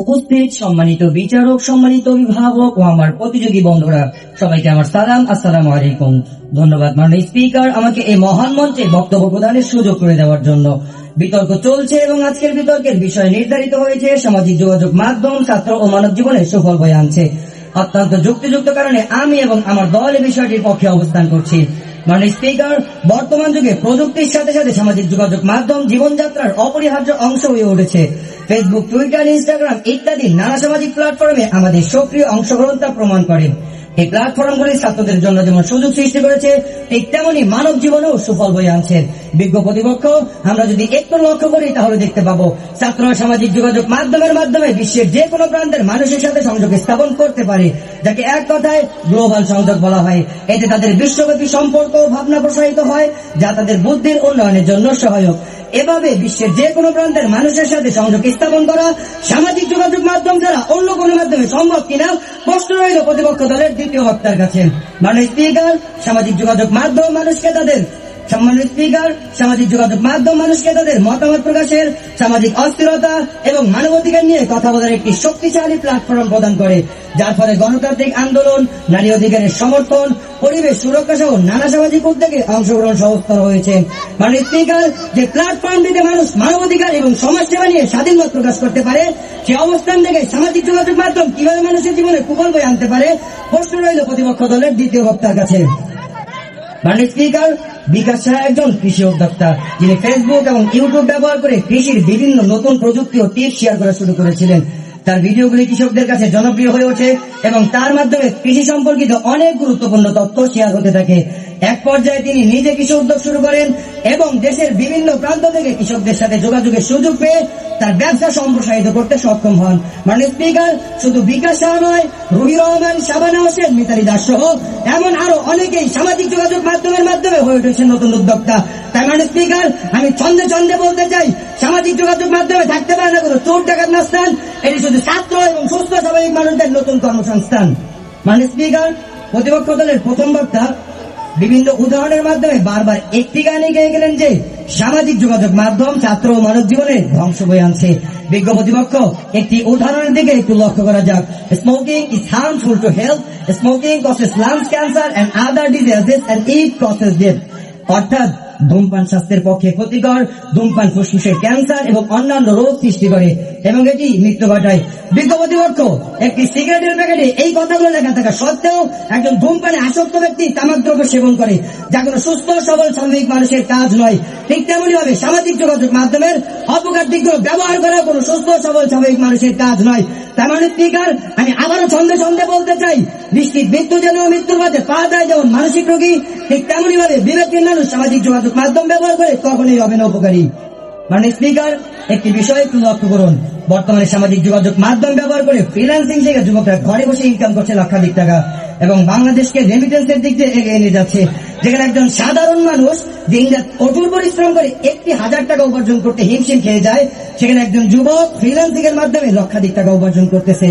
উপস্থিত সম্মানিত বিচারক, সম্মানিত অভিভাবক ও আমার প্রতিযোগী বন্ধুরা। সবাইকে আমার সালাম, আসসালামু আলাইকুম। ধন্যবাদ মাননীয় স্পিকার আমাকে এই মহান মঞ্চে বক্তব্য প্রদানের সুযোগ করে দেওয়ার জন্য। বিতর্ক চলছে এবং আজকের বিতর্কের বিষয় নির্ধারিত হয়েছে। সামাজিক যোগাযোগ মাধ্যম, ছাত্র ও মানব জীবনে সুফল বয়ে আনছে। অত্যন্ত যুক্তিযুক্ত কারণে আমি এবং আমার দল এই বিষয়টির পক্ষে অবস্থান করছি। মাননীয় স্পিকার, বর্তমান যুগে প্রযুক্তির সাথে সাথে সামাজিক যোগাযোগ মাধ্যম জীবনযাত্রার অপরিহার্য অংশ হয়ে উঠেছে। ফেসবুক টুইটার ইনস্টাগ্রাম ইত্যাদি নানা সামাজিক প্ল্যাটফর্মে আমাদের সক্রিয় অংশগ্রহণতা প্রমাণ করে। এই প্ল্যাটফর্মগুলি ছাত্রদের জন্য যেমন সুযোগ সৃষ্টি করেছে, ঠিক তেমনি মানব জীবনেও সুফল বয়ে আনছে। বিজ্ঞ প্রতিপক্ষ, আমরা যদি একটু লক্ষ্য করি, তাহলে দেখতে পাবো ছাত্ররা সামাজিক যোগাযোগ মাধ্যমের মাধ্যমে বিশ্বের যে কোনো প্রান্তের মানুষের সাথে সংযোগ স্থাপন করতে পারে, যাকে এক কথায় গ্লোবাল সংযোগ বলা হয়। এতে তাদের বিশ্বব্যাপী সম্পর্ক ও ভাবনা প্রসারিত হয়, যা তাদের বুদ্ধির উন্নয়নের জন্য সহায়ক। এভাবে বিশ্বের যে কোনো প্রান্তের মানুষের সাথে সংযোগ স্থাপন করা, সামাজিক যোগাযোগ মাধ্যম ছাড়া অন্য কোনো মাধ্যমে সম্ভব কিনা প্রশ্ন রইল প্রতিপক্ষ দলের দ্বিতীয় হত্যার কাছে। মানুষ স্পিকার সামাজিক যোগাযোগ মাধ্যম মানুষকে তাদের সম্মানিত স্পিকার সামাজিক যোগাযোগ মাধ্যম মানুষকে তাদের মতামত প্রকাশের সামাজিক অস্থিরতা এবং মানবাধিকার নিয়ে কথা বলার একটি শক্তিশালী প্ল্যাটফর্ম প্রদান করে, যার ফলে গণতান্ত্রিক আন্দোলন, নারী অধিকারের সমর্থন, পরিবেশ সুরক্ষা সহ নানা সামাজিক উদ্যোগে অংশগ্রহণ সহস্তর হয়েছে। মাননীয় স্পিকার যে প্ল্যাটফর্ম থেকে মানুষ মানবাধিকার এবং সমাজসেবা নিয়ে স্বাধীন মত প্রকাশ করতে পারে, সে অবস্থান থেকে সামাজিক যোগাযোগ মাধ্যম কীভাবে মানুষের জীবনে কুফল বয়ে আনতে পারে, প্রশ্ন রইল প্রতিপক্ষ দলের দ্বিতীয় বক্তার কাছে। মাননীয় স্পিকার বিকাশ সাহা একজন কৃষি উদ্যোক্তা, যিনি ফেসবুক এবং ইউটিউব ব্যবহার করে কৃষির বিভিন্ন নতুন প্রযুক্তি ও টিপস শেয়ার করা শুরু করেছিলেন। তার ভিডিওগুলি কৃষকদের কাছে জনপ্রিয় হয়ে ওঠে এবং তার মাধ্যমে কৃষি সম্পর্কিত অনেক গুরুত্বপূর্ণ তথ্য শেয়ার হতে থাকে। এক পর্যায়ে তিনি নিজে কৃষি উদ্যোগ শুরু করেন এবং দেশের বিভিন্ন প্রান্ত থেকে কৃষকদের সাথে যোগাযোগের সুযোগ পেয়ে তার ব্যবসা সম্প্রসারিত করতে সক্ষম হন। মানে স্পিকার, শুধু বিকাশ সাহা নয়, রুহি রহমান, শাবানা হোসেন, মিতালি দাস সহ এমন আরও অনেকেই সামাজিক যোগাযোগ মাধ্যমের মাধ্যমে হয়ে উঠেছেন নতুন উদ্যোক্তা। তাই মানে স্পিকার, আমি ছন্দে ছন্দে বলতে চাই, সামাজিক যোগাযোগ মাধ্যমে থাকতে পারে না কোনো চোর ডাকাত না স্থান এটি শুধু ছাত্র এবং সুস্থ স্বাভাবিক মানুষদের নতুন কর্মসংস্থান। মানে স্পিকার, প্রতিপক্ষ দলের প্রথম বক্তা বিভিন্ন উদাহরণের মাধ্যমে বারবার একটি গানে গেয়ে গেলেন যে সামাজিক যোগাযোগ মাধ্যম, ছাত্র ও মানব জীবনে ধ্বংস বয়ে আনছে। বিজ্ঞ প্রতিপক্ষ, একটি উদাহরণের দিকে একটু লক্ষ্য করা যাক। Smoking is harmful to health smoking causes lungs cancer and other diseases and it causes death অর্থাৎ ধূমপান স্বাস্থ্যের পক্ষে ক্ষতিকর, ধূমপান ফুসফুসের ক্যান্সার এবং অন্যান্য রোগ সৃষ্টি করে। এবং এটি মৃত্যু ঘটায়। বিজ্ঞ প্রতিপক্ষ একটি সিগারেটের প্যাকেটে এই কথাগুলো লেখা থাকা সত্ত্বেও একজন ধূমপানে আসক্ত ব্যক্তি তামাক দ্রব্য সেবন করে, যা কোনো সুস্থ, সবল স্বাভাবিক মানুষের কাজ নয়। ঠিক তেমনি ভাবে সামাজিক যোগাযোগ মাধ্যমের অপকার দিকগুলো ব্যবহার করা কোনো সুস্থ, সবল স্বাভাবিক মানুষের কাজ নয়। মানে আমি আবারও ছন্দে ছন্দে বলতে চাই, নিশ্চিত মৃত্যু যেন মৃত্যুর মাঝে পা দেয় যেমন মানসিক রোগী, ঠিক তেমনই ভাবে বিবেকের মানুষ সামাজিক যোগাযোগ মাধ্যম ব্যবহার করে তখনই হবে না উপকারী। মানে স্পিকার, একটি বিষয় একটু লক্ষ্য করুন। বর্তমানে সামাজিক যোগাযোগ মাধ্যম ব্যবহার করে ফ্রিল্যান্সিং থেকে যুবকরা ঘরে বসে ইনকাম করছে লক্ষাধিক টাকা এবং বাংলাদেশকে রেমিটেন্সের দিক দিয়ে এগিয়ে নিয়ে যাচ্ছে। যেখানে একজন সাধারণ মানুষ দিনরাত কঠোর পরিশ্রম করে একটি হাজার টাকা উপার্জন করতে হিমশিম খেয়ে যায়। সেখানে একজন যুবক ফ্রিল্যান্সিং এর মাধ্যমে লক্ষাধিক টাকা উপার্জন করতেছে।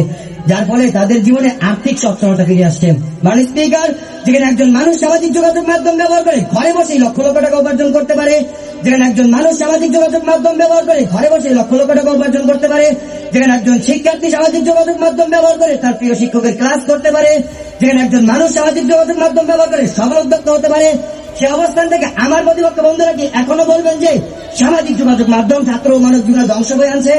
যার ফলে তাদের জীবনে আর্থিক সচ্ছলতা ফিরে আসছে। মানে স্পিকার, যেখানে একজন মানুষ সামাজিক যোগাযোগ মাধ্যম ব্যবহার করে ঘরে বসেই লক্ষ লক্ষ টাকা উপার্জন করতে পারে যেখানে একজন মানুষ সামাজিক যোগাযোগ মাধ্যম ব্যবহার করে ঘরে বসে লক্ষ লক্ষ টাকা উপার্জন করতে পারে, যেখানে একজন শিক্ষার্থী সামাজিক যোগাযোগ মাধ্যম ব্যবহার করে তার প্রিয় শিক্ষকের ক্লাস করতে পারে, যেখানে একজন মানুষ সামাজিক যোগাযোগ মাধ্যম ব্যবহার করে সফল উদ্যোক্তা হতে পারে, সে অবস্থান থেকে আমার প্রতিপক্ষ বন্ধুরা কি এখনও বলবেন যে সামাজিক যোগাযোগ মাধ্যম ছাত্র ও মানব জীবনে ধ্বংস হয়ে আনছে?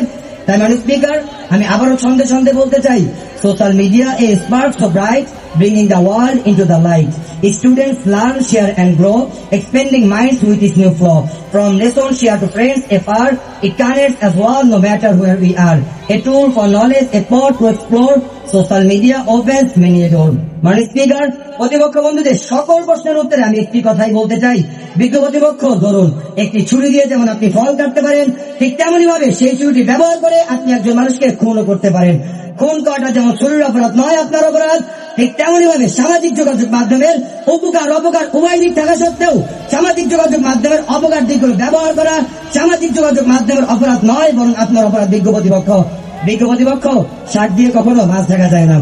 তাই মানুষ স্পিকার, আমি আবারও ছন্দে ছন্দে বলতে চাই, social media a spark so bright bringing the world into the light students learn share and grow expanding minds with its new flow from lessons share to friends afar it connects as well no matter where we are a tool for knowledge a port to explore social media opens many a door মানে speaker প্রতিপক্ষ বন্ধুদের সকল প্রশ্নের উত্তরে আমি একটি কথাই বলতে চাই বিজ্ঞ প্রতিপক্ষ ধরুন একটি ছুরি দিয়ে যেমন আপনি ফল কাটতে পারেন ঠিক তেমনই ভাবে সেই ছুরিটি ব্যবহার করে আপনি একজন মানুষকে খুনও করতে পারেন খুন করাটা যেমন শরীর অপরাধ নয় আপনার অপরাধ ঠিক তেমনই ভাবে সামাজিক যোগাযোগ মাধ্যমের উপকার, অপকার উভয় দিক থাকা সত্ত্বেও সামাজিক যোগাযোগ মাধ্যমের অপকার দিকগুলো ব্যবহার করা সামাজিক যোগাযোগ মাধ্যমের অপরাধ নয়, বরং আপনার অপরাধ বিজ্ঞ প্রতিপক্ষ। বিজ্ঞ প্রতিপক্ষ শাক দিয়ে কখনো মাছ দেখা যায় না।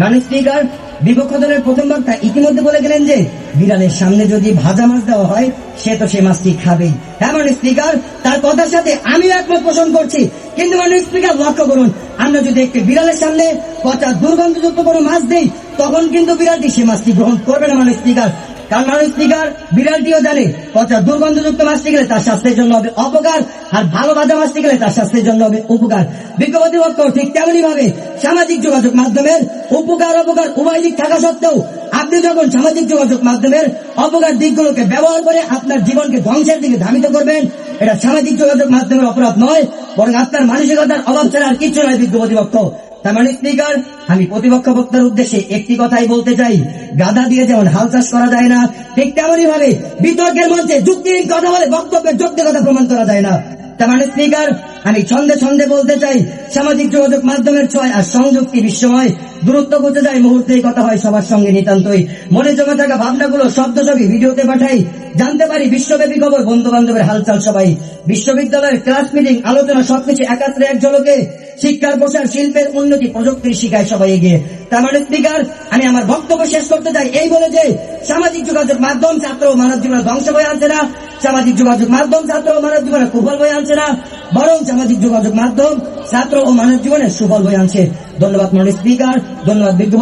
মানে স্পিকার, বিপক্ষ দলের প্রথম বক্তা ইতিমধ্যে বলে গেলেন যে, বিড়ালের সামনে যদি ভাজা মাছ দেওয়া হয়, সে তো সে মাছটি খাবেই। হ্যাঁ মানে স্পিকার, তার কথার সাথে আমিও একমত পোষণ করছি। কিন্তু মানে স্পিকার, লক্ষ্য করুন আমরা যদি একটি বিড়ালের সামনে পচা দুর্গন্ধযুক্ত কোনো মাছ দেই, তখন কিন্তু বিড়ালটি সে মাছটি গ্রহণ করবে না মানুষ স্পিকার। কারণ মানুষ স্পিকার, বিড়ালটিও জানে, পচা দুর্গন্ধযুক্ত মাছটি গেলে তার স্বাস্থ্যের জন্য হবে অপকার, আর ভালো ভাজা মাছটি গেলে তার স্বাস্থ্যের জন্য হবে উপকার। বিজ্ঞপ্তি পক্ষ ঠিক তেমনি ভাবে সামাজিক যোগাযোগ মাধ্যমের উপকার, অপকার উভয় দিক থাকা সত্ত্বেও আপনি যখন সামাজিক যোগাযোগ মাধ্যমের অপকার দিকগুলোকে ব্যবহার করে আপনার জীবনকে ধ্বংসের দিকে ধাবিত করবেন, এটা সামাজিক যোগাযোগ মাধ্যমের অপরাধ নয় বরং আপনার মানসিকতার অভাব ছাড়া আর কিছু নয় বিজ্ঞ প্রতিপক্ষ তার মানে স্পিকার, আমি প্রতিপক্ষ বক্তার উদ্দেশ্যে একটি কথাই বলতে চাই। গাদা দিয়ে যেমন হাল চাষ করা যায় না, ঠিক তেমনই ভাবে বিতর্কের মঞ্চে যুক্তিহীন কথা বলে বক্তব্যের কথা প্রমাণ করা যায় না। তার মানে স্পিকার আমি ছন্দে ছন্দে বলতে চাই, সামাজিক যোগাযোগ মাধ্যমের ছয় আর সংযুক্তি বিশ্বময়। দূরত্ব বুঝে যায়, মুহূর্তেই কথা হয় সবার সঙ্গে নিতান্তই। মনে জমে থাকা ভাবনাগুলো শব্দ ছবি ভিডিওতে পাঠাই। জানতে পারি বিশ্বব্যাপী খবর বন্ধু বান্ধবের হালচাল সবাই। বিশ্ববিদ্যালয়ের ক্লাস মিটিং, আলোচনা সবকিছু একাত্রে এক ঝলকে। শিক্ষার প্রসার, শিল্পের উন্নতি, প্রযুক্তির শিখায় সবাই এগিয়ে। তার মানে স্পিকার, আমি আমার বক্তব্য শেষ করতে চাই এই বলে যে, সামাজিক যোগাযোগ মাধ্যম ছাত্র মানব জীবনে ধ্বংস বয়ে আনছে না। সামাজিক যোগাযোগ মাধ্যম, ছাত্র ও মানব জীবনে কুফল বয়ে আনছে না, বরং সামাজিক যোগাযোগ মাধ্যম, ছাত্র ও মানব জীবনে সুফল বয়ে আনছে। ধন্যবাদ মাননীয় স্পিকার, ধন্যবাদ বিজ্ঞ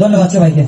ধন্যবাদ সবাইকে।